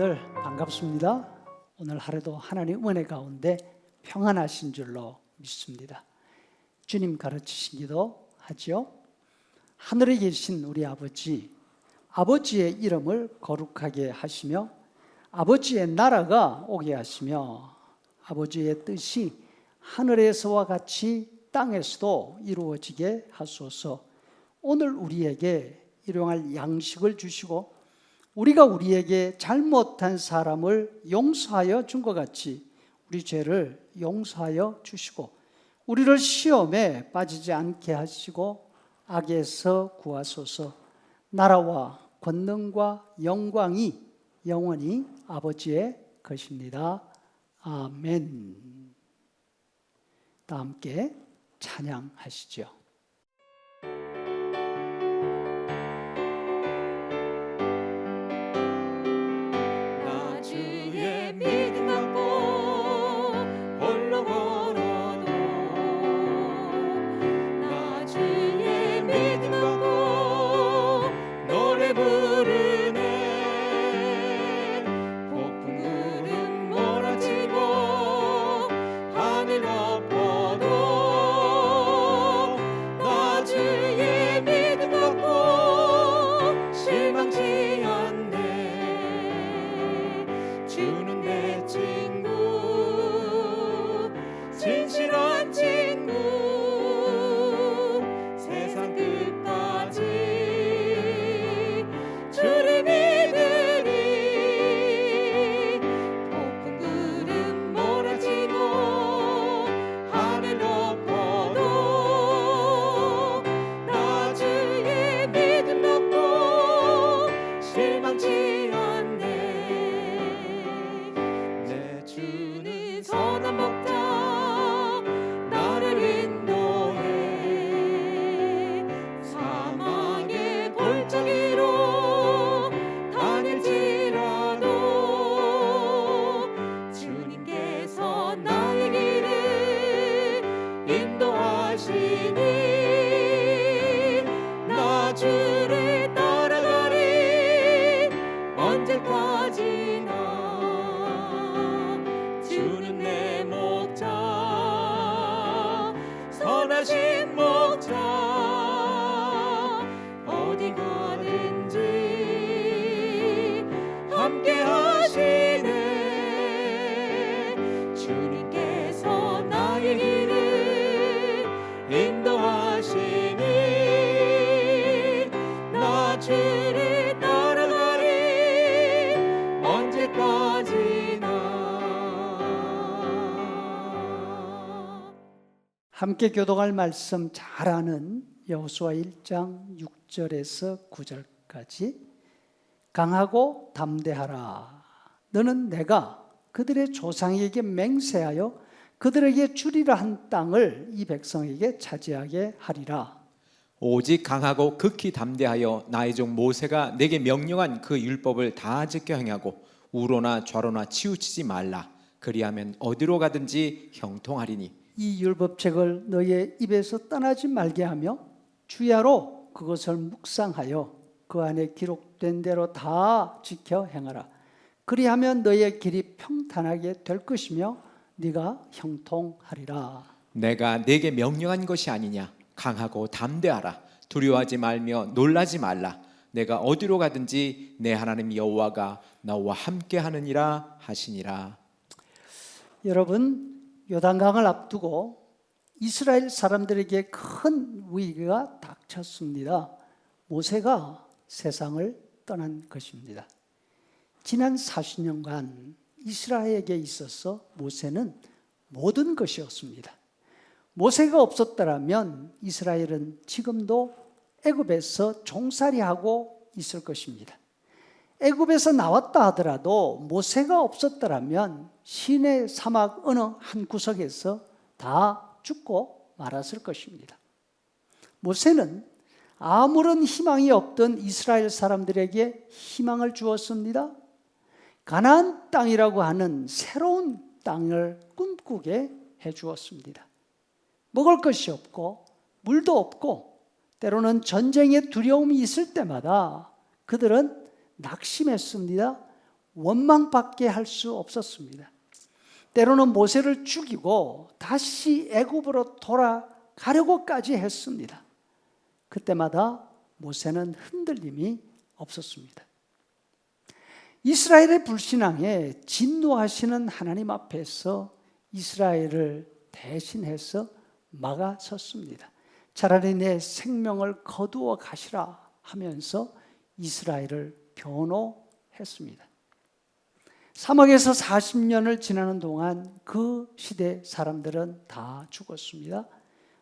여러분들 반갑습니다. 오늘 하루도 하나님 은혜 가운데 평안하신 줄로 믿습니다. 주님 가르치신 기도 하지요. 하늘에 계신 우리 아버지, 아버지의 이름을 거룩하게 하시며 아버지의 나라가 오게 하시며 아버지의 뜻이 하늘에서와 같이 땅에서도 이루어지게 하소서. 오늘 우리에게 일용할 양식을 주시고 우리가 우리에게 잘못한 사람을 용서하여 준 것 같이 우리 죄를 용서하여 주시고 우리를 시험에 빠지지 않게 하시고 악에서 구하소서 나라와 권능과 영광이 영원히 아버지의 것입니다. 아멘. 다 함께 찬양하시죠. 함께 교독할 말씀 잘 아는 여호수아 1장 6절에서 9절까지 강하고 담대하라. 너는 내가 그들의 조상에게 맹세하여 그들에게 주리라 한 땅을 이 백성에게 차지하게 하리라. 오직 강하고 극히 담대하여 나의 종 모세가 내게 명령한 그 율법을 다 지켜 행하고 우로나 좌로나 치우치지 말라. 그리하면 어디로 가든지 형통하리니 이 율법책을 너의 입에서 떠나지 말게 하며 주야로 그것을 묵상하여 그 안에 기록된 대로 다 지켜 행하라. 그리하면 너의 길이 평탄하게 될 것이며 네가 형통하리라. 내가 내게 명령한 것이 아니냐 강하고 담대하라 두려워하지 말며 놀라지 말라 내가 어디로 가든지 내 하나님 여호와가 나와 함께 하느니라 하시니라 여러분 요단강을 앞두고 이스라엘 사람들에게 큰 위기가 닥쳤습니다. 모세가 세상을 떠난 것입니다. 지난 40년간 이스라엘에게 있어서 모세는 모든 것이었습니다. 모세가 없었더라면 이스라엘은 지금도 애굽에서 종살이하고 있을 것입니다. 애굽에서 나왔다 하더라도 모세가 없었더라면 시내 사막 어느 한 구석에서 다 죽고 말았을 것입니다. 모세는 아무런 희망이 없던 이스라엘 사람들에게 희망을 주었습니다. 가나안 땅이라고 하는 새로운 땅을 꿈꾸게 해 주었습니다. 먹을 것이 없고 물도 없고 때로는 전쟁의 두려움이 있을 때마다 그들은 낙심했습니다. 원망받게 할수 없었습니다. 때로는 모세를 죽이고 다시 애굽으로 돌아가려고까지 했습니다. 그때마다 모세는 흔들림이 없었습니다. 이스라엘의 불신앙에 진노하시는 하나님 앞에서 이스라엘을 대신해서 막아섰습니다. 차라리 내 생명을 거두어 가시라 하면서 이스라엘을 변호했습니다. 사막에서 40년을 지나는 동안 그 시대 사람들은 다 죽었습니다.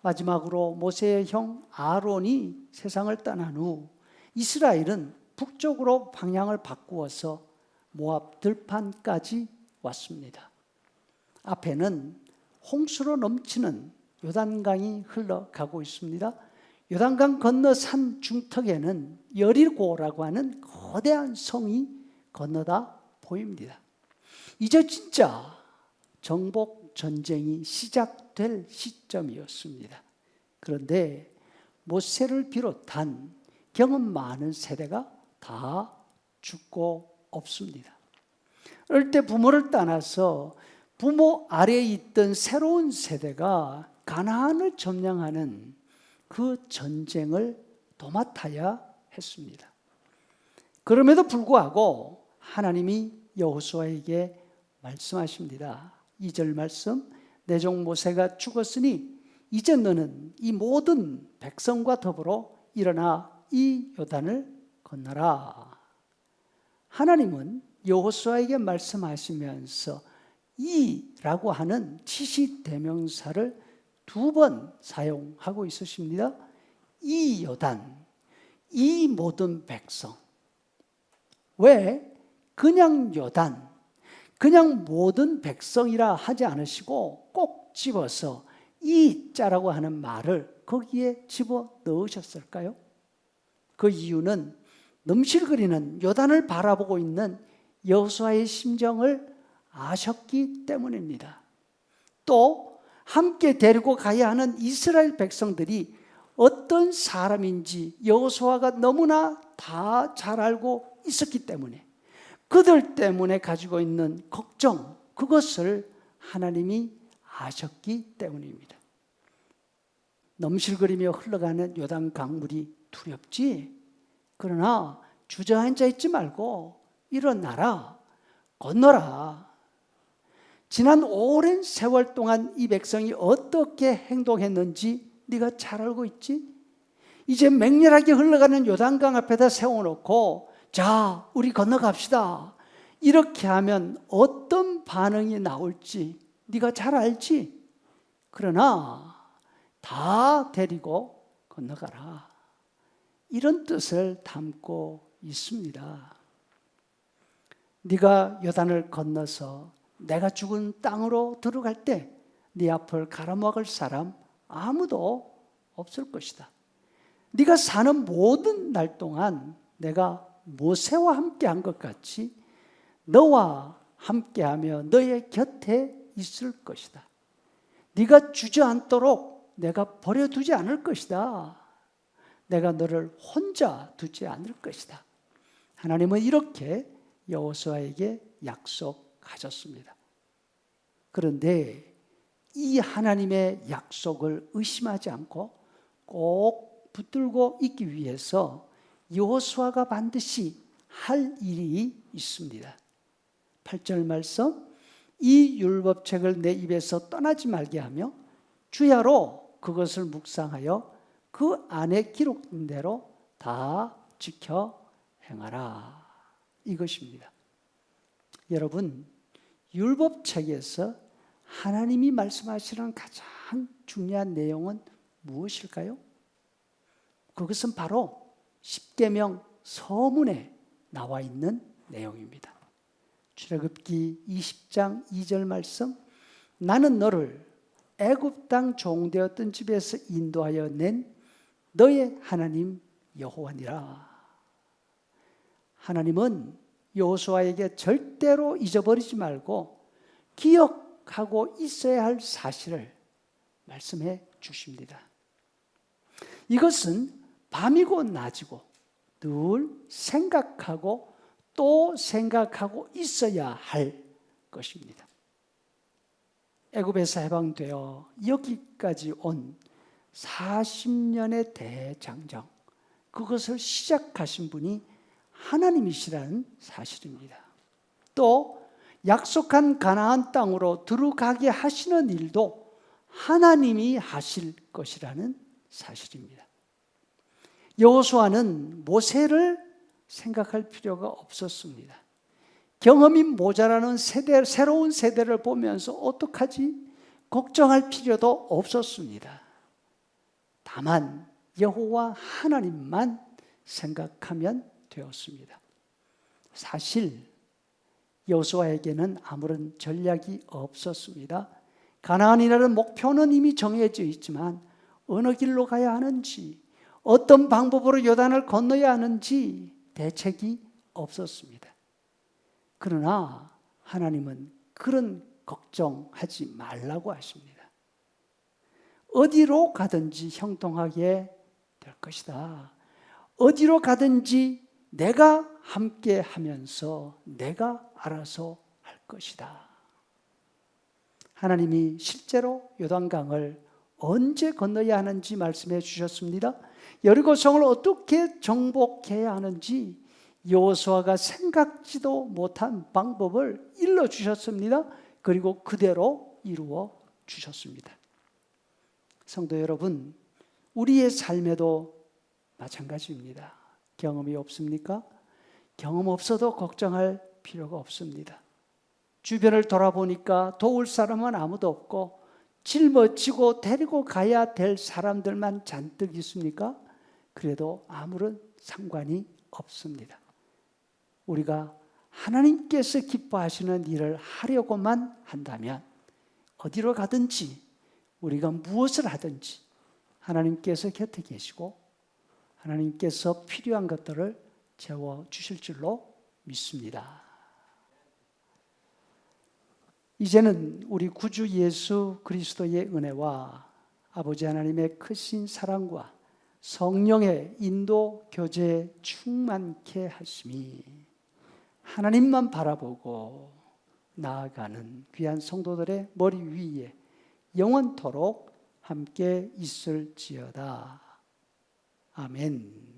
마지막으로 모세의 형 아론이 세상을 떠난 후 이스라엘은 북쪽으로 방향을 바꾸어서 모압 들판까지 왔습니다. 앞에는 홍수로 넘치는 요단강이 흘러가고 있습니다. 요단강 건너 산 중턱에는 여리고라고 하는 거대한 성이 건너다 보입니다. 이제 진짜 정복 전쟁이 시작될 시점이었습니다. 그런데 모세를 비롯한 경험 많은 세대가 다 죽고 없습니다. 어릴 때 부모를 떠나서 부모 아래에 있던 새로운 세대가 가나안을 점령하는 그 전쟁을 도맡아야 했습니다. 그럼에도 불구하고 하나님이 여호수아에게 말씀하십니다. 2절 말씀 내 종 모세가 죽었으니 이제 너는 이 모든 백성과 더불어 일어나 이 요단을 건너라. 하나님은 여호수아에게 말씀하시면서 이라고 하는 지시 대명사를 두 번 사용하고 있으십니다. 이 요단, 이 모든 백성. 왜 그냥 요단, 그냥 모든 백성이라 하지 않으시고 꼭 집어서 이 자라고 하는 말을 거기에 집어 넣으셨을까요? 그 이유는 넘실거리는 요단을 바라보고 있는 여호수아의 심정을 아셨기 때문입니다. 또 함께 데리고 가야 하는 이스라엘 백성들이 어떤 사람인지 여호수아가 너무나 다 잘 알고 있었기 때문에 그들 때문에 가지고 있는 걱정 그것을 하나님이 아셨기 때문입니다. 넘실거리며 흘러가는 요단 강물이 두렵지. 그러나 주저앉아 있지 말고 일어나라. 건너라. 지난 오랜 세월 동안 이 백성이 어떻게 행동했는지 네가 잘 알고 있지? 이제 맹렬하게 흘러가는 요단강 앞에다 세워놓고 자, 우리 건너갑시다. 이렇게 하면 어떤 반응이 나올지 네가 잘 알지? 그러나 다 데리고 건너가라. 이런 뜻을 담고 있습니다. 네가 요단을 건너서 내가 죽은 땅으로 들어갈 때 네 앞을 가로막을 사람 아무도 없을 것이다. 네가 사는 모든 날 동안 내가 모세와 함께 한 것 같이 너와 함께하며 너의 곁에 있을 것이다. 네가 주저앉도록 내가 버려두지 않을 것이다. 내가 너를 혼자 두지 않을 것이다. 하나님은 이렇게 여호수아에게 약속 하셨습니다. 그런데 이 하나님의 약속을 의심하지 않고 꼭 붙들고 있기 위해서 여호수아가 반드시 할 일이 있습니다. 8절 말씀 이 율법책을 내 입에서 떠나지 말게 하며 주야로 그것을 묵상하여 그 안에 기록된 대로 다 지켜 행하라. 이것입니다. 여러분, 율법책에서 하나님이 말씀하시는 가장 중요한 내용은 무엇일까요? 그것은 바로 십계명 서문에 나와 있는 내용입니다. 출애굽기 20장 2절 말씀 나는 너를 애굽 땅 종되었던 집에서 인도하여 낸 너의 하나님 여호와니라. 하나님은 여호수아에게 절대로 잊어버리지 말고 기억하고 있어야 할 사실을 말씀해 주십니다. 이것은 밤이고 낮이고 늘 생각하고 또 생각하고 있어야 할 것입니다. 애굽에서 해방되어 여기까지 온 40년의 대장정 그것을 시작하신 분이 하나님이시라는 사실입니다. 또 약속한 가나안 땅으로 들어가게 하시는 일도 하나님이 하실 것이라는 사실입니다. 여호수아는 모세를 생각할 필요가 없었습니다. 경험이 모자라는 세대, 새로운 세대를 보면서 어떡하지? 걱정할 필요도 없었습니다. 다만 여호와 하나님만 생각하면 되었습니다. 사실 여호수아에게는 아무런 전략이 없었습니다. 가나안이라는 목표는 이미 정해져 있지만 어느 길로 가야 하는지 어떤 방법으로 요단을 건너야 하는지 대책이 없었습니다. 그러나 하나님은 그런 걱정하지 말라고 하십니다. 어디로 가든지 형통하게 될 것이다. 어디로 가든지 내가 함께 하면서 내가 알아서 할 것이다. 하나님이 실제로 요단강을 언제 건너야 하는지 말씀해 주셨습니다. 여리고성을 어떻게 정복해야 하는지 여호수아가 생각지도 못한 방법을 일러 주셨습니다. 그리고 그대로 이루어 주셨습니다. 성도 여러분, 우리의 삶에도 마찬가지입니다. 경험이 없습니까? 경험 없어도 걱정할 필요가 없습니다. 주변을 돌아보니까 도울 사람은 아무도 없고 짊어지고 데리고 가야 될 사람들만 잔뜩 있습니까? 그래도 아무런 상관이 없습니다. 우리가 하나님께서 기뻐하시는 일을 하려고만 한다면 어디로 가든지 우리가 무엇을 하든지 하나님께서 곁에 계시고 하나님께서 필요한 것들을 채워 주실 줄로 믿습니다. 이제는 우리 구주 예수 그리스도의 은혜와 아버지 하나님의 크신 사랑과 성령의 인도 교제 충만케 하심이 하나님만 바라보고 나아가는 귀한 성도들의 머리 위에 영원토록 함께 있을지어다. 아멘.